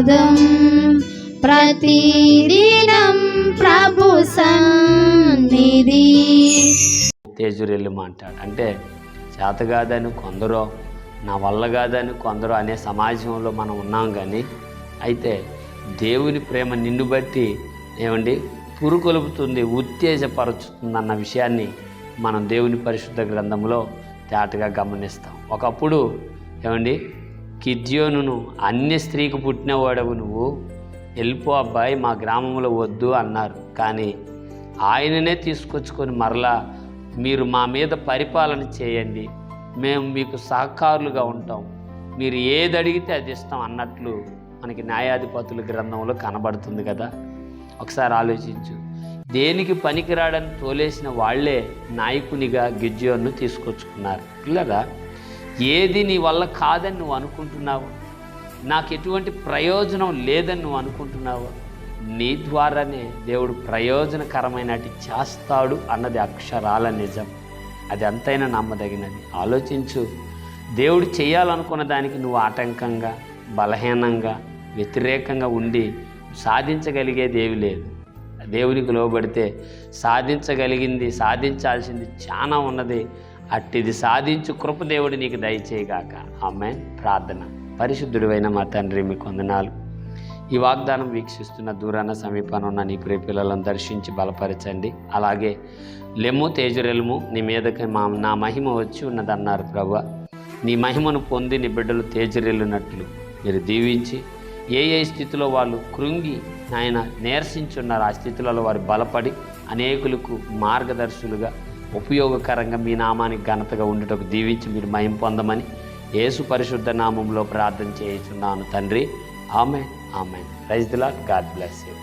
పాదం ప్రతిదినం ప్రభు సన్నిధి. తేజురెల్లి అంటాడు అంటే చేత కాదని కొందరు నా వల్ల కాదని కొందరు అనే సమాజంలో మనం ఉన్నాం కానీ అయితే దేవుని ప్రేమ నిన్ను బట్టి ఏమండి పురుకొలుపుతుంది ఉత్తేజపరుచుతుంది అన్న విషయాన్ని మనం దేవుని పరిశుద్ధ గ్రంథంలో తేటగా గమనిస్తాం. ఒకప్పుడు ఏమండి కిద్యోనును అన్య స్త్రీకి పుట్టినవాడవు నువ్వు. వెళ్ళిపో అబ్బాయి మా గ్రామంలో వద్దు అన్నారు. కానీ ఆయననే తీసుకొచ్చుకొని మరలా మీరు మా మీద పరిపాలన చేయండి. మేము మీకు సహకారులుగా ఉంటాం. మీరు ఏది అడిగితే అది ఇస్తాం అన్నట్లు మనకి న్యాయాధిపతుల గ్రంథంలో కనబడుతుంది కదా. ఒకసారి ఆలోచించు. దేనికి పనికిరాడని తోలేసిన వాళ్ళే నాయకునిగా గిజ్జోన్ను తీసుకొచ్చుకున్నారు. పిల్లరా ఏది నీ వల్ల కాదని నువ్వు అనుకుంటున్నావు నాకు ఎటువంటి ప్రయోజనం లేదని నువ్వు అనుకుంటున్నావు నీ ద్వారానే దేవుడు ప్రయోజనకరమైనటి చేస్తాడు అన్నది అక్షరాల నిజం. అది ఎంతైనా నమ్మదగినది. ఆలోచించు. దేవుడు చేయాలనుకున్న దానికి నువ్వు ఆటంకంగా బలహీనంగా వ్యతిరేకంగా ఉండి సాధించగలిగేది ఏవి లేదు. దేవునికి లోబడితే సాధించగలిగింది సాధించాల్సింది చాలా ఉన్నది. అట్టిది సాధించు కృపదేవుడు నీకు దయచేయగాక. ఆమె ప్రార్థన. పరిశుద్ధుడివైన మా తండ్రి మీకు వందనాలు. ఈ వాగ్దానం వీక్షిస్తున్న దూరాన సమీపాన ఉన్న నీ ప్రియ పిల్లలను దర్శించి బలపరచండి. అలాగే లెమ్ము తేజురెల్ము నీ మీదకి మా నా మహిమ వచ్చి ఉన్నదన్నారు ప్రభు. నీ మహిమను పొంది నీ బిడ్డలు తేజరెళ్ళినట్లు మీరు దీవించి ఏ ఏ స్థితిలో వాళ్ళు కృంగి ఆయన నేర్సించున్నారు ఆ స్థితులలో వారు బలపడి అనేకులకు మార్గదర్శులుగా ఉపయోగకరంగా మీ నామానికి ఘనతగా ఉండేటకు దీవించి మీరు మయం పొందమని యేసు పరిశుద్ధ నామంలో ప్రార్థన చేయుచున్నాను తండ్రి. ఆమె ఆమె రైజ్ దిలా గాడ్ బ్లెస్ యూ.